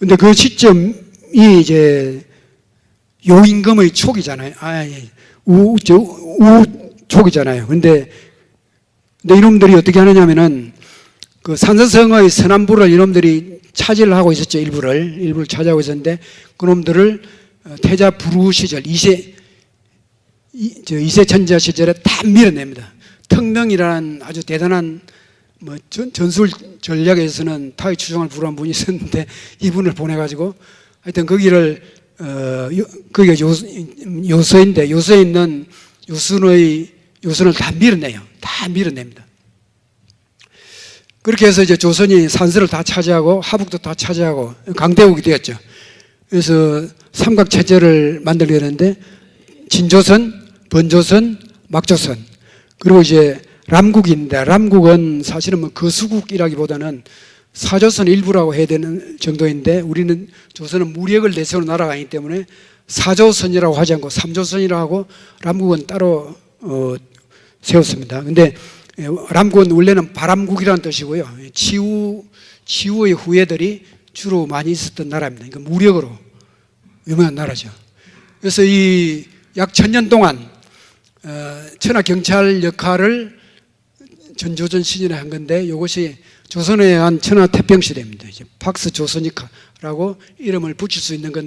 근데 그 시점이 이제 요임금의 초기잖아요. 아, 예. 우, 저, 우 초기잖아요. 근데, 근데 이놈들이 어떻게 하느냐면은 그 산서성의 서남부를 이놈들이 차지를 하고 있었죠. 일부를. 일부를 차지하고 있었는데 그놈들을 어, 태자 부루 시절, 이세, 이, 저 이세 천자 시절에 다 밀어냅니다. 특명이라는 아주 대단한 뭐 전, 전술 전략에서는 타의 추종을 부르한 분이 있었는데 이분을 보내가지고 하여튼 거기를 어, 요, 거기가 요, 요서인데 요서에 있는 요순의 요순을 다 밀어내요. 다 밀어냅니다. 그렇게 해서 이제 조선이 산서를 다 차지하고 하북도 다 차지하고 강대국이 되었죠. 그래서 삼각 체제를 만들게 되는데 진조선, 번조선, 막조선 그리고 이제 람국인데 람국은 사실은 뭐 거수국이라기보다는 사조선 일부라고 해야 되는 정도인데 우리는 조선은 무력을 내세우는 나라가 아니기 때문에 사조선이라고 하지 않고 삼조선이라고 하고 람국은 따로 어, 세웠습니다. 근데 예, 람국은 원래는 바람국이라는 뜻이고요. 치우 치우의 후예들이 주로 많이 있었던 나라입니다. 그러니까 무력으로 유명한 나라죠. 그래서 이 약 천년 동안 어, 천하 경찰 역할을 전조전 시절에 한 건데 이것이 조선에 의한 천하 태평 시대입니다. 이제 박스 조선이카라고 이름을 붙일 수 있는 건데.